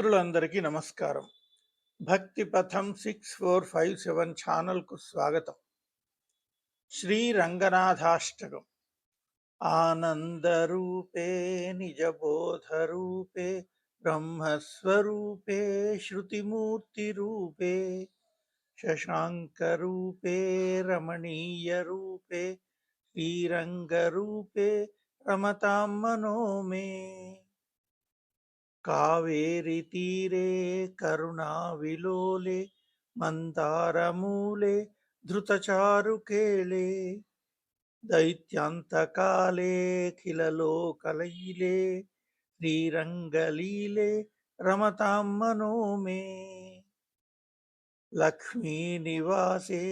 మిత్రులందరికీ నమస్కారం భక్తి పథం సిక్స్ ఫోర్ ఫైవ్ సెవెన్ ఛానల్కు స్వాగతం శ్రీ రంగనాథాష్టకం ఆనందరూపే నిజబోధరూపే బ్రహ్మస్వరూపే శృతిమూర్తిరూపే శశాంకరూపే రమణీయరూపే శ్రీరంగరూపే రమతాం మనో మే కావేరి తీరే కరుణావిలోలే మందారమూలే ధృతచారుకేళే దైత్యాంతకాలే కిలలోకలైలే శ్రీరంగలీలే రమతాం మనో మే లక్ష్మీ నివాసే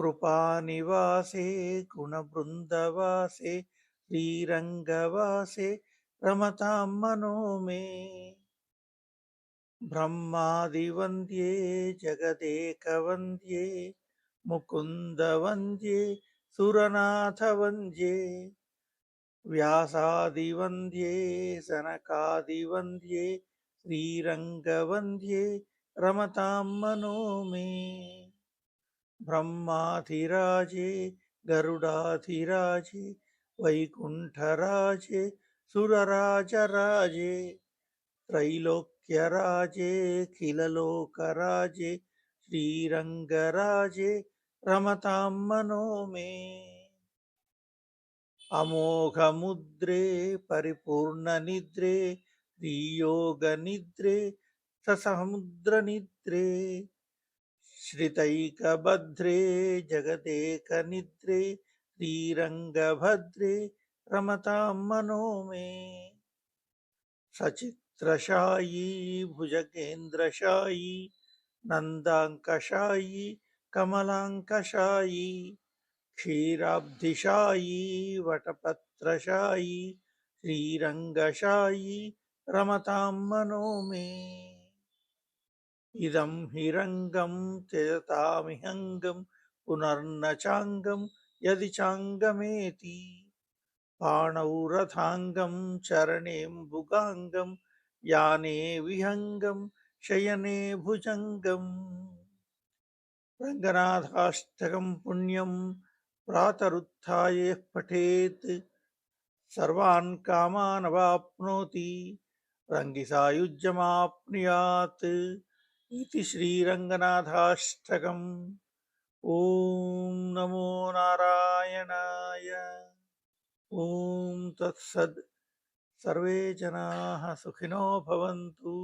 कृपानिवासे गुणवृन्दवासे श्रीरङ्गवासे रमतां मनो मे ब्रह्मादिवन्द्ये जगदेकवन्द्ये मुकुन्दवन्द्ये सुरनाथवन्द्ये व्यासादिवन्द्ये सनकादिवन्द्ये श्रीरङ्गवन्द्ये रमतां मनो मे బ్రహ్మాధిరాజే గరుడాధిరాజే వైకుంఠరాజే సురరాజరాజే త్రైలోక్యరాజే ఖిలలోకరాజే శ్రీరంగరాజే రమతాం మనోమే అమోఘముద్రే పరిపూర్ణ నిద్రే శ్రీయోగ నిద్రే ససముద్ర నిద్రే श्रितैकभद्रे, जगदेकनिद्रे श्रीरङ्गभद्रे रमतां मनो मे। सचित्रशायी, भुजगेन्द्रशायी, नन्दाङ्कशायी, कमलाङ्कशायी, क्षीराब्धिशायी, वटपत्रशायी, श्रीरङ्गशायी, रमतां मनो मे। ఇదం హిరంగం త్యజతామిహంగం పునర్న చాంగం యది చాంగమేతి పాణౌరథాంగం చరణేంబుగాంగం యానే విహంగం శయనే భుజంగం రంగనాథాష్టకం పుణ్యం ప్రాతరుత్థాయ పఠేత్ సర్వాన్ కామానవాప్నోతి రంగిసాయుజ్యమాప్నుయాత్ इति श्रीरङ्गनाथाष्टकम् ॐ नमो नारायणाय। ॐ तत्सद्। सर्वे जनाः सुखिनो भवन्तु।